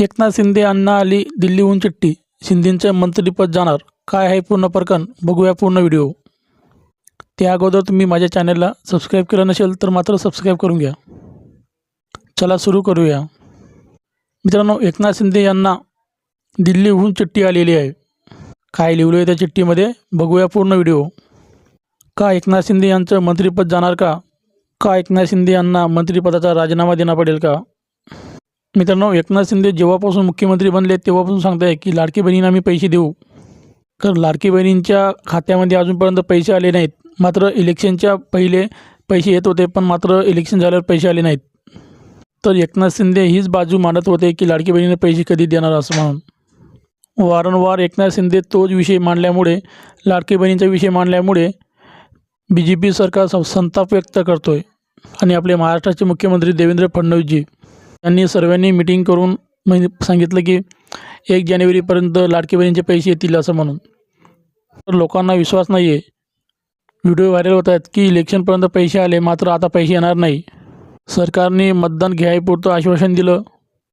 एकनाथ शिंदे अण्णा आली दिल्लीहून चिठ्ठी. शिंदेंचं मंत्रिपद जाणार. काय आहे पूर्ण प्रकरण बघूया पूर्ण व्हिडिओ. त्या अगोदर तुम्ही माझ्या चॅनलला सबस्क्राईब केलं नसेल तर मात्र सबस्क्राईब करून घ्या. चला सुरू करूया. मित्रांनो एकनाथ शिंदे यांना दिल्लीहून चिठ्ठी आलेली आहे. काय लिहिलं आहे त्या चिठ्ठीमध्ये? बघूया पूर्ण व्हिडिओ. का एकनाथ शिंदे यांचं मंत्रिपद जाणार का? का एकनाथ शिंदे यांना मंत्रिपदाचा राजीनामा देणं पडेल का? मित्रांनो एकनाथ शिंदे जेव्हापासून मुख्यमंत्री बनले तेव्हापासून सांगताय की लाडकी बहिणींना आम्ही पैसे देऊ. तर लाडकी बहिणींच्या खात्यामध्ये अजूनपर्यंत पैसे आले नाहीत. मात्र इलेक्शनच्या पहिले पैसे येत होते पण मात्र इलेक्शन झाल्यावर पैसे आले नाहीत. तर एकनाथ शिंदे हीच बाजू मांडत होते की लाडकी बहिणीने पैसे कधी देणार असं म्हणून. वारंवार एकनाथ शिंदे तोच विषय मांडल्यामुळे लाडकी बहिणीचा विषय मांडल्यामुळे बी जे पी सरकार संताप व्यक्त करतो आहे आणि आपले महाराष्ट्राचे मुख्यमंत्री देवेंद्र फडणवीसजी. त्यांनी सर्वांनी मिटिंग करून म्हणजे सांगितलं की एक जानेवारीपर्यंत लाडकी बहिणीचे पैसे येतील असं म्हणून. तर लोकांना विश्वास नाही आहे व्हिडिओ व्हायरल होत आहेत की इलेक्शनपर्यंत पैसे आले मात्र आता पैसे येणार नाही. सरकारने मतदान घ्यायपुरतं आश्वासन दिलं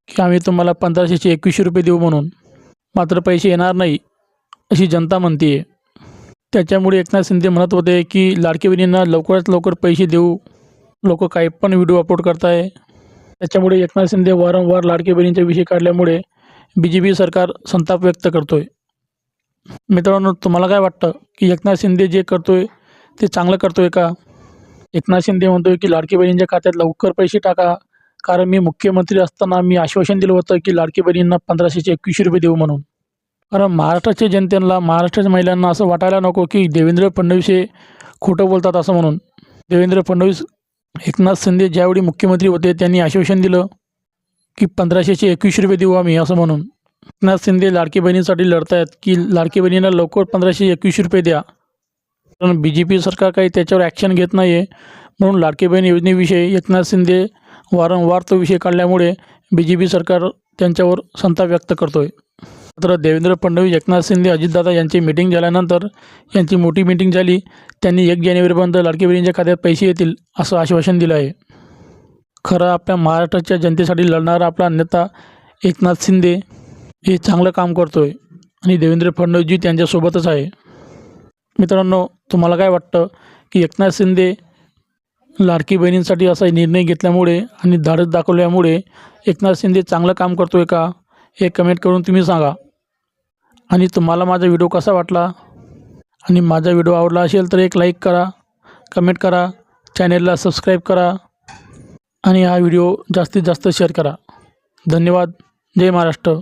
की आम्ही तुम्हाला पंधराशेचे एकवीसशे रुपये देऊ म्हणून. मात्र पैसे येणार नाही अशी जनता म्हणते आहे त्याच्यामुळे एकनाथ शिंदे म्हणत होते की लाडकी बहिणींना लवकरात लवकर पैसे देऊ. लोक काही पण व्हिडिओ अपलोड करताय. त्याच्यामुळे एकनाथ शिंदे वारंवार लाडके बहिणींचा विषय काढल्यामुळे बी जे पी सरकार संताप व्यक्त करतोय. मित्रांनो तुम्हाला काय वाटतं? की एकनाथ शिंदे जे करतोय ते चांगलं करतोय का? एकनाथ शिंदे म्हणतोय की लाडकी बहिणींच्या खात्यात लवकर पैसे टाका. कारण मी मुख्यमंत्री असताना मी आश्वासन दिलं होतं की लाडकी बहिणींना पंधराशेचे एकवीसशे रुपये देऊ म्हणून. कारण महाराष्ट्राच्या जनतेला महाराष्ट्राच्या महिलांना असं वाटायला नको की देवेंद्र फडणवीस हे खोटं बोलतात असं म्हणून. देवेंद्र फडणवीस एकनाथ शिंदे ज्यावेळी मुख्यमंत्री होते त्यांनी आश्वासन दिलं की पंधराशेचे एकवीस रुपये देऊ आम्ही असं म्हणून. एकनाथ शिंदे लाडकी बहिणीसाठी लढतायत की लाडकी बहिणींना लवकर पंधराशे एकवीस रुपये द्या. कारण बी जे पी सरकार काही त्याच्यावर ॲक्शन घेत नाही आहे म्हणून लाडकी बहीण योजनेविषयी एकनाथ शिंदे वारंवार तो विषय काढल्यामुळे बी जे पी सरकार त्यांच्यावर संताप व्यक्त करतो आहे मात्र देवेंद्र फडणवीस एकनाथ शिंदे अजितदादा यांची मीटिंग झाल्यानंतर यांची मोठी मीटिंग झाली. त्यांनी एक जानेवारीपर्यंत लाडकी बहिणींच्या खात्यात पैसे येतील असं आश्वासन दिलं आहे. खरं आपल्या महाराष्ट्राच्या जनतेसाठी लढणारा आपला नेता एकनाथ शिंदे हे चांगलं काम करतो आहे आणि देवेंद्र फडणवीसजी त्यांच्यासोबतच आहे. मित्रांनो तुम्हाला काय वाटतं की एकनाथ शिंदे लाडकी बहिणींसाठी असा निर्णय घेतल्यामुळे आणि धाडस दाखवल्यामुळे एकनाथ शिंदे चांगलं काम करतो आहे का? हे कमेंट करून तुम्ही सांगा. आणि तुम्हाला माझा व्हिडिओ कसा वाटला? आणि माझा व्हिडिओ आवडला असेल तर एक लाईक करा कमेंट करा चॅनेलला सबस्क्राईब करा आणि हा व्हिडिओ जास्तीत जास्त शेअर करा. धन्यवाद. जय महाराष्ट्र.